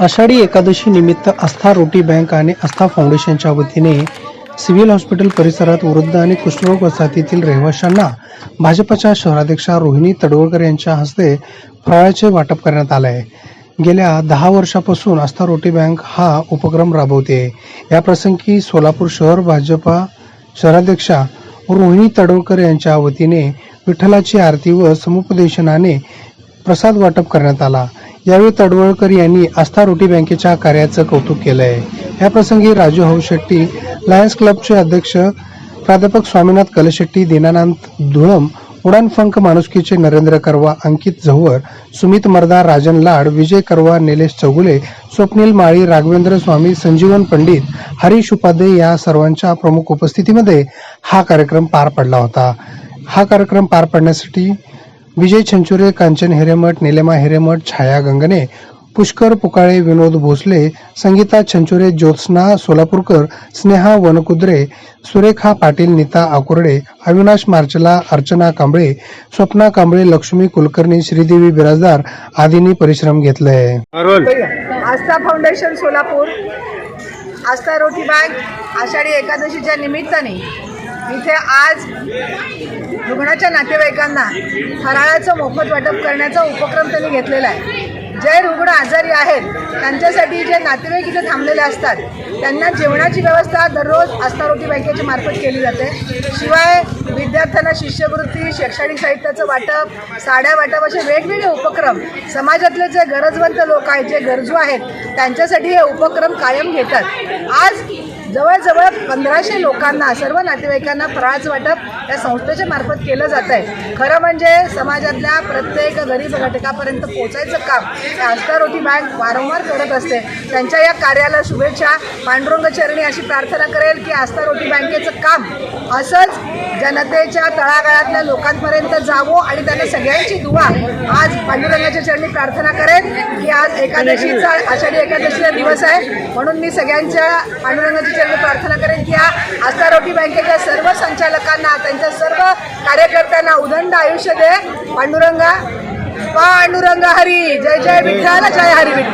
आषाढी एकादशी निमित्त आस्था रोटी बँक आणि आस्था फाउंडेशनच्या वतीने सिव्हिल हॉस्पिटल परिसरात वृद्ध आणि कुष्ठरोग वसाहतीतील रहिवाशांना भाजपच्या शहराध्यक्षा रोहिणी तडवळकर यांच्या हस्ते फराळाचे वाटप करण्यात आले आहे. गेल्या दहा वर्षापासून आस्था रोटी बँक हा उपक्रम राबवते या प्रसंगी सोलापूर शहर भाजपा शहराध्यक्षा रोहिणी तडवळकर यांच्या वतीने विठ्ठलाची आरती व समुपदेशनाने प्रसाद वाटप करण्यात आला. यावेळी तडवळकर यांनी आस्था रोटी बँकेच्या कार्याचं कौतुक केलं आहे याप्रसंगी राजू हाऊ शेट्टी लायन्स क्लबचे अध्यक्ष प्राध्यापक स्वामीनाथ कलशेट्टी दीनानाथ धुळम उडान फंक माणुसकीचे नरेंद्र करवा अंकित झहवर सुमित मर्दा राजन लाड विजय करवा निलेश चौगुले स्वप्नील माळी राघवेंद्र स्वामी संजीवन पंडित हरीश उपाध्ये या सर्वांच्या प्रमुख उपस्थितीमध्ये हा कार्यक्रम पार पडला होता. हा कार्यक्रम पार पाडण्यासाठी विजय छंचुरे कांचन हिरेमठ निलेमा हिरेमठ छाया गंगणे पुष्कर पुकाळे विनोद भोसले संगीता छंचुरे ज्योत्स्ना सोलापूरकर स्नेहा वनकुद्रे सुरेखा पाटील नीता आकुर्डे अविनाश मार्चला अर्चना कांबळे स्वप्ना कांबळे लक्ष्मी कुलकर्णी श्रीदेवी बिराजदार आदींनी परिश्रम घेतले. आहे आस्था फाउंडेशन सोलापूर आस्था रोटी बँक आषाढी एकादशीच्या निमित्ताने इथे आज रुग्णाच्या नातेवाईकांना फराळाचं मोफत वाटप करण्याचा उपक्रम त्यांनी घेतलेला आहे. जे रुग्ण आजारी आहेत त्यांच्यासाठी जे नातेवाईक इथे थांबलेले असतात त्यांना जेवणाची व्यवस्था दररोज आस्था रोटी बँकेच्या मार्फत केली जाते. शिवाय विद्यार्थ्यांना शिष्यवृत्ती शैक्षणिक साहित्याचं वाटप साड्या वाटप असे वेगवेगळे उपक्रम समाजातले जे गरजवंत लोक आहेत जे गरजू आहेत त्यांच्यासाठी हे उपक्रम कायम घेतात. आज जवळजवळ पंधराशे लोकांना सर्व नातेवाईकांना त्रास वाटप या संस्थेच्या मार्फत केलं जात आहे. खरं म्हणजे समाजातल्या प्रत्येक गरीब घटकापर्यंत पोचायचं काम हे आस्था रोटी बँक वारंवार करत असते. त्यांच्या या कार्याला शुभेच्छा. पांडुरंग चरणी अशी प्रार्थना करेल की आस्था रोटी बँकेचं काम असंच जनतेच्या तळागाळातल्या लोकांपर्यंत जावो आणि त्यांना सगळ्यांची दुवा. आज पांडुरंगाच्या चरणी प्रार्थना करेन की आज एकादशीचा आषाढी एकादशीचा दिवस आहे. म्हणून मी सगळ्यांच्या पांडुरंगाच्या चरणी प्रार्थना करेन की या आस्था रोटी बँकेच्या सर्व संचालकांना त्यांच्या सर्व कार्यकर्त्यांना उदंड आयुष्य दे. पांडुरंगा पांडुरंग हरी. जय जय विठ्ठल जय हरी विठ्ठल.